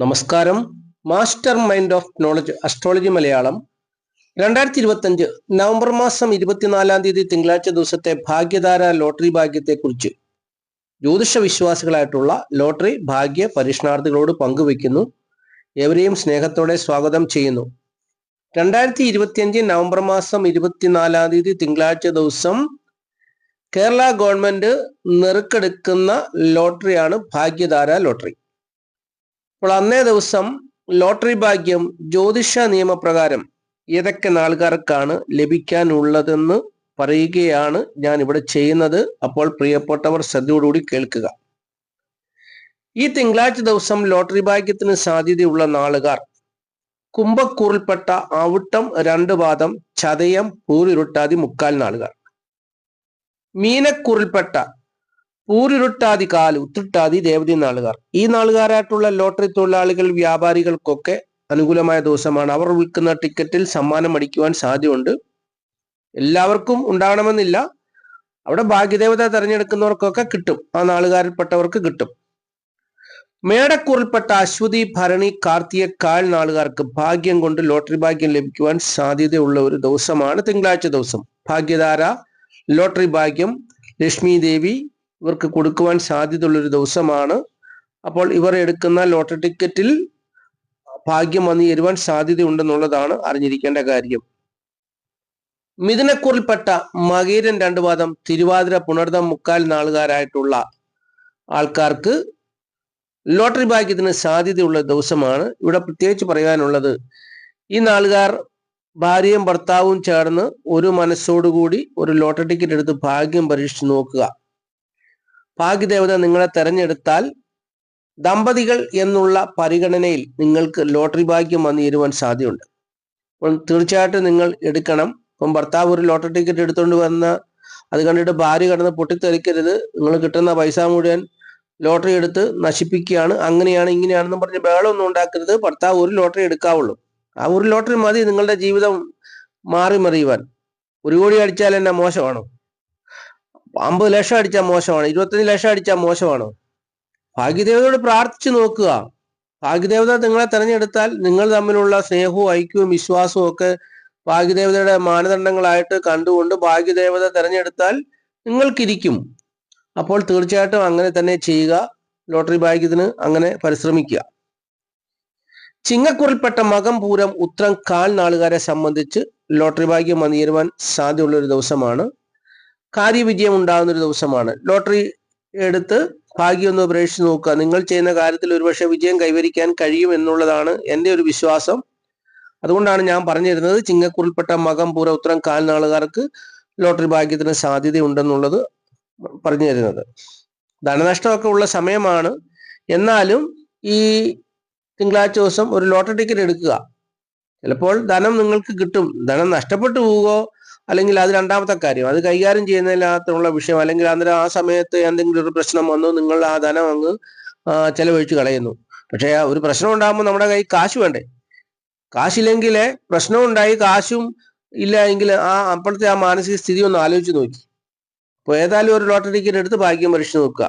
നമസ്കാരം. Master mind of knowledge astrology Malayalam. രണ്ടായിരത്തി ഇരുപത്തഞ്ച് നവംബർ മാസം ഇരുപത്തിനാലാം തീയതി തിങ്കളാഴ്ച ദിവസത്തെ ഭാഗ്യധാര ലോട്ടറി ഭാഗ്യത്തെക്കുറിച്ച് ജ്യോതിഷ വിശ്വാസികളായിട്ടുള്ള ലോട്ടറി ഭാഗ്യ പരീക്ഷണാർത്ഥികളോട് പങ്കുവെക്കുന്നു എവരെയും സ്നേഹത്തോടെ സ്വാഗതം ചെയ്യുന്നു. രണ്ടായിരത്തി ഇരുപത്തിയഞ്ച് നവംബർ മാസം ഇരുപത്തിനാലാം തീയതി തിങ്കളാഴ്ച ദിവസം കേരള ഗവൺമെന്റ് നെറുക്കെടുക്കുന്ന ലോട്ടറിയാണ് ഭാഗ്യധാര ലോട്ടറി. അപ്പോൾ അന്നേ ദിവസം ലോട്ടറി ഭാഗ്യം ജ്യോതിഷ നിയമപ്രകാരം ഏതൊക്കെ നാളുകാർക്കാണ് ലഭിക്കാനുള്ളതെന്ന് പറയുകയാണ് ഞാൻ ഇവിടെ ചെയ്യുന്നത്. അപ്പോൾ പ്രിയപ്പെട്ടവർ ശ്രദ്ധയോടുകൂടി കേൾക്കുക. ഈ തിങ്കളാഴ്ച ദിവസം ലോട്ടറി ഭാഗ്യത്തിന് സാധ്യതയുള്ള നാളുകാർ കുംഭക്കൂറിൽപ്പെട്ട അവിട്ടം രണ്ട് പാദം ചതയം പൂരിരുട്ടാതി മുക്കാൽ നാളുകാർ. മീനക്കൂറിൽപ്പെട്ട പൂരുരുട്ടാതി കാൽ ഉത്തിട്ടാതി ദേവതി നാളുകാർ. ഈ നാളുകാരായിട്ടുള്ള ലോട്ടറി തൊഴിലാളികൾ വ്യാപാരികൾക്കൊക്കെ അനുകൂലമായ ദിവസമാണ്. അവർ വിൽക്കുന്ന ടിക്കറ്റിൽ സമ്മാനം അടിക്കുവാൻ സാധ്യതയുണ്ട്. എല്ലാവർക്കും ഉണ്ടാകണമെന്നില്ല. അവിടെ ഭാഗ്യദേവത തിരഞ്ഞെടുക്കുന്നവർക്കൊക്കെ കിട്ടും. ആ നാളുകാരിൽപ്പെട്ടവർക്ക് കിട്ടും. മേടക്കൂറിൽപ്പെട്ട അശ്വതി ഭരണി കാർത്തിക കാൽ നാളുകാർക്ക് ഭാഗ്യം കൊണ്ട് ലോട്ടറി ഭാഗ്യം ലഭിക്കുവാൻ സാധ്യതയുള്ള ഒരു ദിവസമാണ് തിങ്കളാഴ്ച ദിവസം. ഭാഗ്യധാര ലോട്ടറി ഭാഗ്യം ലക്ഷ്മി ദേവി ഇവർക്ക് കൊടുക്കുവാൻ സാധ്യതയുള്ളൊരു ദിവസമാണ്. അപ്പോൾ ഇവർ എടുക്കുന്ന ലോട്ടറി ടിക്കറ്റിൽ ഭാഗ്യം വന്നു ചേരുവാൻ സാധ്യതയുണ്ടെന്നുള്ളതാണ് അറിഞ്ഞിരിക്കേണ്ട കാര്യം. മിഥുനക്കൂറിൽപ്പെട്ട മകീരൻ രണ്ടു പാദം തിരുവാതിര പുണർദം മുക്കാൽ നാളുകാരായിട്ടുള്ള ആൾക്കാർക്ക് ലോട്ടറി ഭാഗ്യത്തിന് സാധ്യതയുള്ള ദിവസമാണ്. ഇവിടെ പ്രത്യേകിച്ച് പറയാനുള്ളത് ഈ നാളുകാർ ഭാര്യയും ഭർത്താവും ചേർന്ന് ഒരു മനസ്സോടുകൂടി ഒരു ലോട്ടറി ടിക്കറ്റ് എടുത്ത് ഭാഗ്യം പരീക്ഷിച്ച് നോക്കുക. ഭാഗ്യദേവത നിങ്ങളെ തെരഞ്ഞെടുത്താൽ ദമ്പതികൾ എന്നുള്ള പരിഗണനയിൽ നിങ്ങൾക്ക് ലോട്ടറി ഭാഗ്യം വന്നു ചേരുവാൻ സാധ്യതയുണ്ട്. അപ്പോൾ തീർച്ചയായിട്ടും നിങ്ങൾ എടുക്കണം. ഇപ്പം ഭർത്താവ് ഒരു ലോട്ടറി ടിക്കറ്റ് എടുത്തുകൊണ്ട് വന്ന അത് കണ്ടിട്ട് ഭാര്യ കടന്ന് പൊട്ടിത്തെറിക്കരുത്. നിങ്ങൾ കിട്ടുന്ന പൈസ മുഴുവൻ ലോട്ടറി എടുത്ത് നശിപ്പിക്കുകയാണ്. അങ്ങനെയാണ് ഇങ്ങനെയാണെന്ന് പറഞ്ഞ് ബഹളമൊന്നും ഉണ്ടാക്കരുത്. ഭർത്താവ് ഒരു ലോട്ടറി എടുക്കാവുള്ളൂ. ആ ഒരു ലോട്ടറി മതി നിങ്ങളുടെ ജീവിതം മാറി മറിയുവാൻ ഒരു കോടി അടിച്ചാൽ എന്നെ മോശമാണോ? അമ്പത് ലക്ഷം അടിച്ചാൽ മോശമാണ് ഇരുപത്തഞ്ച് ലക്ഷം അടിച്ചാൽ മോശമാണോ. ഭാഗ്യദേവതയോട് പ്രാർത്ഥിച്ചു നോക്കുക. ഭാഗ്യദേവത നിങ്ങളെ തെരഞ്ഞെടുത്താൽ നിങ്ങൾ തമ്മിലുള്ള സ്നേഹവും ഐക്യവും വിശ്വാസവും ഒക്കെ ഭാഗ്യദേവതയുടെ മാനദണ്ഡങ്ങളായിട്ട് കണ്ടുകൊണ്ട് ഭാഗ്യദേവത തെരഞ്ഞെടുത്താൽ നിങ്ങൾക്കിരിക്കും. അപ്പോൾ തീർച്ചയായിട്ടും അങ്ങനെ തന്നെ ചെയ്യുക. ലോട്ടറി ഭാഗ്യത്തിന് അങ്ങനെ പരിശ്രമിക്കുക. ചിങ്ങക്കുറിൽപ്പെട്ട മകം പൂരം ഉത്രം കാൽ നാളുകാരെ സംബന്ധിച്ച് ലോട്ടറി ഭാഗ്യം വന്നു സാധ്യതയുള്ള ഒരു ദിവസമാണ്. കാര്യവിജയം ഉണ്ടാകുന്ന ഒരു ദിവസമാണ്. ലോട്ടറി എടുത്ത് ഭാഗ്യം ഒന്ന് പരീക്ഷിച്ച് നോക്കുക. നിങ്ങൾ ചെയ്യുന്ന കാര്യത്തിൽ ഒരുപക്ഷെ വിജയം കൈവരിക്കാൻ കഴിയും എന്നുള്ളതാണ് എന്റെ ഒരു വിശ്വാസം. അതുകൊണ്ടാണ് ഞാൻ പറഞ്ഞിരുന്നത് ചിങ്ങക്കുറിൽപ്പെട്ട മകം പൂര ഉത്തരം കാൽനാളുകാർക്ക് ലോട്ടറി ഭാഗ്യത്തിന് സാധ്യതയുണ്ടെന്നുള്ളത് പറഞ്ഞു തരുന്നത് ധനനഷ്ടമൊക്കെ ഉള്ള സമയമാണ്. എന്നാലും ഈ തിങ്കളാഴ്ച ദിവസം ഒരു ലോട്ടറി ടിക്കറ്റ് എടുക്കുക. ചിലപ്പോൾ ധനം നിങ്ങൾക്ക് കിട്ടും. ധനം നഷ്ടപ്പെട്ടു പോവുകയോ അല്ലെങ്കിൽ അത് രണ്ടാമത്തെ കാര്യം. അത് കൈകാര്യം ചെയ്യുന്നതിനകത്തുള്ള വിഷയം അല്ലെങ്കിൽ അന്നേരം ആ സമയത്ത് എന്തെങ്കിലും ഒരു പ്രശ്നം വന്നു നിങ്ങൾ ആ ധനം അങ്ങ് ചെലവഴിച്ച് കളയുന്നു. പക്ഷേ ഒരു പ്രശ്നം ഉണ്ടാകുമ്പോൾ നമ്മുടെ കൈ കാശ് വേണ്ടേ? കാശില്ലെങ്കിലേ പ്രശ്നം ഉണ്ടായി കാശും ഇല്ല എങ്കിൽ ആ അപ്പോഴത്തെ ആ മാനസിക സ്ഥിതി ഒന്ന് ആലോചിച്ച് നോക്കി. അപ്പോൾ ഏതായാലും ഒരു ലോട്ടറി ടിക്കറ്റ് എടുത്ത് ഭാഗ്യം പരീക്ഷിച്ച് നോക്കുക.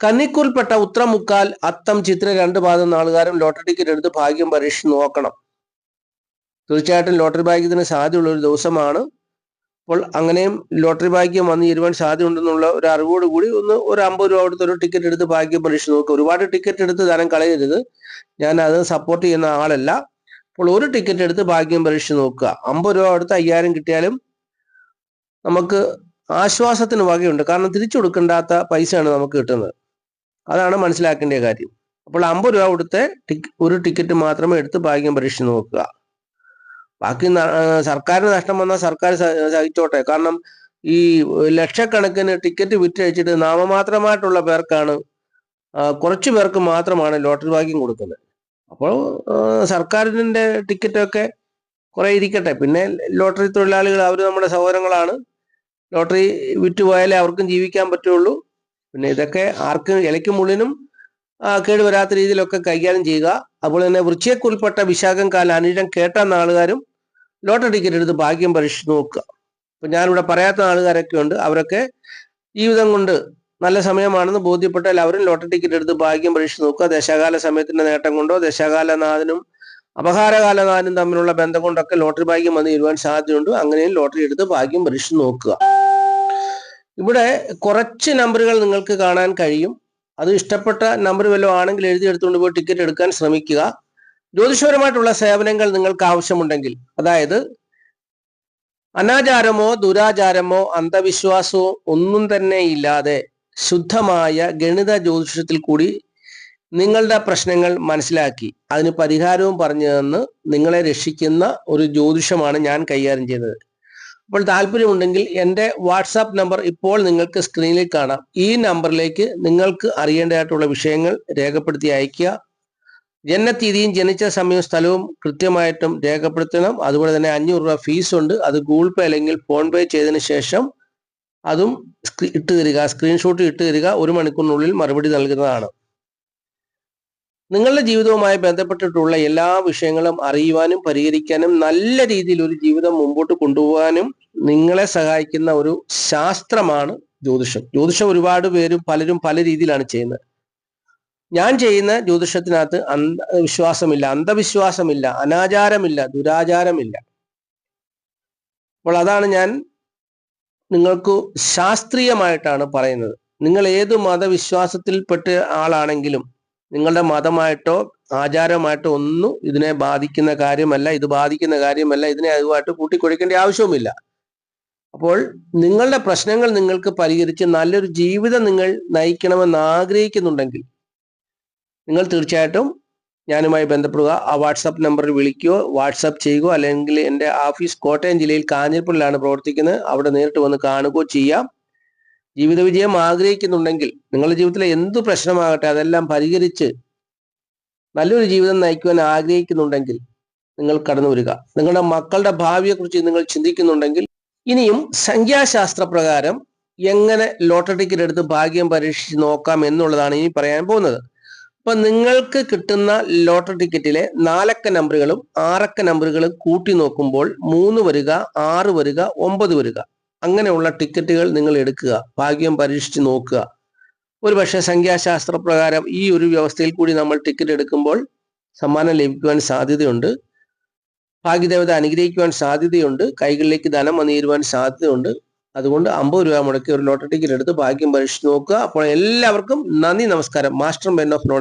കന്നിക്കൂൽപ്പെട്ട ഉത്രമുക്കാൽ അത്തം ചിത്ര രണ്ട് പാദം നാളുകാരും ലോട്ടറി ടിക്കറ്റ് എടുത്ത് ഭാഗ്യം പരീക്ഷിച്ച് നോക്കണം. തീർച്ചയായിട്ടും ലോട്ടറി ഭാഗ്യത്തിന് സാധ്യതയുള്ള ഒരു ദിവസമാണ് അപ്പോൾ അങ്ങനെയും ലോട്ടറി ഭാഗ്യം വന്നു ചേരുവാൻ സാധ്യതയുണ്ടെന്നുള്ള ഒരു അറിവോട് കൂടി ഒന്ന് ഒരു അമ്പത് രൂപ കൊടുത്ത് ഒരു ടിക്കറ്റ് എടുത്ത് ഭാഗ്യം പരീക്ഷ നോക്കുക ഒരുപാട് ടിക്കറ്റ് എടുത്ത് ധനം കളയരുത്. ഞാൻ അത് സപ്പോർട്ട് ചെയ്യുന്ന ആളല്ല. അപ്പോൾ ഒരു ടിക്കറ്റ് എടുത്ത് ഭാഗ്യം പരീക്ഷ നോക്കുക. അമ്പത് രൂപ കൊടുത്ത് അയ്യായിരം കിട്ടിയാലും നമുക്ക് ആശ്വാസത്തിന് വകയുണ്ട്. കാരണം തിരിച്ചു കൊടുക്കേണ്ടാത്ത പൈസയാണ് നമുക്ക് കിട്ടുന്നത്. അതാണ് മനസ്സിലാക്കേണ്ട കാര്യം. അപ്പോൾ അമ്പത് രൂപ കൊടുത്ത് ഒരു ടിക്കറ്റ് മാത്രമേ എടുത്ത് ഭാഗ്യം പരീക്ഷ നോക്കുക. ബാക്കി സർക്കാരിന് നഷ്ടം വന്നാൽ സർക്കാർ സഹിച്ചോട്ടെ. കാരണം ഈ ലക്ഷക്കണക്കിന് ടിക്കറ്റ് വിറ്റഴിച്ചിട്ട് നാമമാത്രമായിട്ടുള്ള പേർക്കാണ് കുറച്ചു പേർക്ക് മാത്രമാണ് ലോട്ടറി ഭാഗ്യം കൊടുക്കുന്നത്. അപ്പോൾ സർക്കാരിന്റെ ടിക്കറ്റൊക്കെ കുറെ ഇരിക്കട്ടെ. പിന്നെ ലോട്ടറി തൊഴിലാളികൾ അവർ നമ്മുടെ സഹോദരങ്ങളാണ്. ലോട്ടറി വിറ്റുപോയാലേ അവർക്കും ജീവിക്കാൻ പറ്റുള്ളൂ. പിന്നെ ഇതൊക്കെ ആർക്കും ഇലയ്ക്കും മുള്ളിനും കേടുവരാത്ത രീതിയിലൊക്കെ കൈകാര്യം ചെയ്യുക. അതുപോലെ തന്നെ വൃശ്ചിയക്കുൾപ്പെട്ട വിശാഖം കാല അനിഴം കേട്ട നാളുകാരും ലോട്ടറി ടിക്കറ്റ് എടുത്ത് ഭാഗ്യം പരീക്ഷിച്ച് നോക്കുക. ഇപ്പൊ ഞാനിവിടെ പറയാത്ത ആളുകാരൊക്കെ ഉണ്ട്. അവരൊക്കെ ജീവിതം കൊണ്ട് നല്ല സമയമാണെന്ന് ബോധ്യപ്പെട്ട എല്ലാവരും ലോട്ടറി ടിക്കറ്റ് എടുത്ത് ഭാഗ്യം പരീക്ഷിച്ച് നോക്കുക. ദശകാല സമയത്തിന്റെ നേട്ടം കൊണ്ടോ ദശകാലനാഥനും അപഹാരകാലനാഥനും തമ്മിലുള്ള ബന്ധം കൊണ്ടൊക്കെ ലോട്ടറി ഭാഗ്യം വന്ന് ഇരുവാൻ സാധ്യതയുണ്ട്. അങ്ങനെയും ലോട്ടറി എടുത്ത് ഭാഗ്യം പരീക്ഷിച്ച് നോക്കുക. ഇവിടെ കുറച്ച് നമ്പറുകൾ നിങ്ങൾക്ക് കാണാൻ കഴിയും. അത് ഇഷ്ടപ്പെട്ട നമ്പർ വല്ലതും ആണെങ്കിൽ എഴുതി എടുത്തുകൊണ്ട് പോയി ടിക്കറ്റ് എടുക്കാൻ ശ്രമിക്കുക. ജ്യോതിഷപരമായിട്ടുള്ള സേവനങ്ങൾ നിങ്ങൾക്ക് ആവശ്യമുണ്ടെങ്കിൽ അതായത് അനാചാരമോ ദുരാചാരമോ അന്ധവിശ്വാസമോ ഒന്നും തന്നെ ഇല്ലാതെ ശുദ്ധമായ ഗണിത ജ്യോതിഷത്തിൽ കൂടി നിങ്ങളുടെ പ്രശ്നങ്ങൾ മനസ്സിലാക്കി അതിന് പരിഹാരവും പറഞ്ഞു തന്ന് നിങ്ങളെ രക്ഷിക്കുന്ന ഒരു ജ്യോതിഷമാണ് ഞാൻ കൈകാര്യം ചെയ്യുന്നത്. അപ്പോൾ താല്പര്യമുണ്ടെങ്കിൽ എന്റെ വാട്സാപ്പ് നമ്പർ ഇപ്പോൾ നിങ്ങൾക്ക് സ്ക്രീനിൽ കാണാം. ഈ നമ്പറിലേക്ക് നിങ്ങൾക്ക് അറിയേണ്ടതായിട്ടുള്ള വിഷയങ്ങൾ രേഖപ്പെടുത്തി അയയ്ക്കുക. ജനനത്തീയതിയും ജനിച്ച സമയവും സ്ഥലവും കൃത്യമായിട്ടും രേഖപ്പെടുത്തണം. അതുപോലെ തന്നെ അഞ്ഞൂറ് രൂപ ഫീസ് ഉണ്ട്. അത് ഗൂഗിൾ പേ അല്ലെങ്കിൽ ഫോൺ പേ ചെയ്തതിന് ശേഷം അതും ഇട്ട് തരിക സ്ക്രീൻഷോട്ട് ഇട്ട് തരിക. ഒരു മണിക്കൂറിനുള്ളിൽ മറുപടി നൽകുന്നതാണ്. നിങ്ങളുടെ ജീവിതവുമായി ബന്ധപ്പെട്ടിട്ടുള്ള എല്ലാ വിഷയങ്ങളും അറിയുവാനും പരിഹരിക്കാനും നല്ല രീതിയിൽ ഒരു ജീവിതം മുമ്പോട്ട് കൊണ്ടുപോകാനും നിങ്ങളെ സഹായിക്കുന്ന ഒരു ശാസ്ത്രമാണ് ജ്യോതിഷം. ജ്യോതിഷം ഒരുപാട് പേരും പലരും പല രീതിയിലാണ് ചെയ്യുന്നത്. ഞാൻ ചെയ്യുന്ന ജ്യോതിഷത്തിനകത്ത് അന്ധവിശ്വാസമില്ല അന്ധവിശ്വാസമില്ല അനാചാരമില്ല ദുരാചാരമില്ല. അപ്പോൾ അതാണ് ഞാൻ നിങ്ങൾക്ക് ശാസ്ത്രീയമായിട്ടാണ് പറയുന്നത്. നിങ്ങൾ ഏത് മതവിശ്വാസത്തിൽപ്പെട്ട ആളാണെങ്കിലും നിങ്ങളുടെ മതമായിട്ടോ ആചാരമായിട്ടോ ഒന്നും ഇതിനെ ബാധിക്കുന്ന കാര്യമല്ല. ഇത് ബാധിക്കുന്ന കാര്യമല്ല. ഇതിനെ അതുമായിട്ട് കൂട്ടിക്കൊഴിക്കേണ്ട ആവശ്യവുമില്ല. അപ്പോൾ നിങ്ങളുടെ പ്രശ്നങ്ങൾ നിങ്ങൾക്ക് പരിഹരിച്ച് നല്ലൊരു ജീവിതം നിങ്ങൾ നയിക്കണമെന്ന് ആഗ്രഹിക്കുന്നുണ്ടെങ്കിൽ നിങ്ങൾ തീർച്ചയായിട്ടും ഞാനുമായി ബന്ധപ്പെടുക. ആ വാട്സപ്പ് നമ്പറിൽ വിളിക്കുകയോ വാട്സപ്പ് ചെയ്യുകയോ അല്ലെങ്കിൽ എന്റെ ഓഫീസ് കോട്ടയം ജില്ലയിൽ കാഞ്ഞിരപ്പള്ളിലാണ് പ്രവർത്തിക്കുന്നത്. അവിടെ നേരിട്ട് വന്ന് കാണുകയോ ചെയ്യാം. ജീവിത വിജയം ആഗ്രഹിക്കുന്നുണ്ടെങ്കിൽ നിങ്ങളുടെ ജീവിതത്തിലെ എന്തു പ്രശ്നമാകട്ടെ അതെല്ലാം പരിഹരിച്ച് നല്ലൊരു ജീവിതം നയിക്കുവാൻ ആഗ്രഹിക്കുന്നുണ്ടെങ്കിൽ നിങ്ങൾ കടന്നു വരിക. നിങ്ങളുടെ മക്കളുടെ ഭാവിയെക്കുറിച്ച് നിങ്ങൾ ചിന്തിക്കുന്നുണ്ടെങ്കിൽ ഇനിയും സംഖ്യാശാസ്ത്ര പ്രകാരം എങ്ങനെ ലോട്ടറി ടിക്കറ്റ് എടുത്ത് ഭാഗ്യം പരീക്ഷിച്ച് നോക്കാം എന്നുള്ളതാണ് ഇനി പറയാൻ പോകുന്നത്. അപ്പൊ നിങ്ങൾക്ക് കിട്ടുന്ന ലോട്ടറി ടിക്കറ്റിലെ നാലക്ക നമ്പറുകളും ആറക്ക നമ്പറുകളും കൂട്ടി നോക്കുമ്പോൾ മൂന്ന് വരിക ആറ് വരിക ഒമ്പത് വരിക. അങ്ങനെയുള്ള ടിക്കറ്റുകൾ നിങ്ങൾ എടുക്കുക ഭാഗ്യം പരീക്ഷിച്ച് നോക്കുക. ഒരു പക്ഷേ സംഖ്യാശാസ്ത്ര പ്രകാരം ഈ ഒരു വ്യവസ്ഥയിൽ കൂടി നമ്മൾ ടിക്കറ്റ് എടുക്കുമ്പോൾ സമ്മാനം ലഭിക്കുവാൻ സാധ്യതയുണ്ട്. ഭാഗ്യദേവത അനുഗ്രഹിക്കുവാൻ സാധ്യതയുണ്ട്. കൈകളിലേക്ക് ധനം വന്നേരുവാൻ സാധ്യതയുണ്ട്. അതുകൊണ്ട് അമ്പത് രൂപ മുടക്കി ഒരു ലോട്ടറി ടിക്കറ്റ് എടുത്ത് ഭാഗ്യം പരീക്ഷിച്ച് നോക്കുക. അപ്പോൾ എല്ലാവർക്കും നന്ദി നമസ്കാരം. Master men of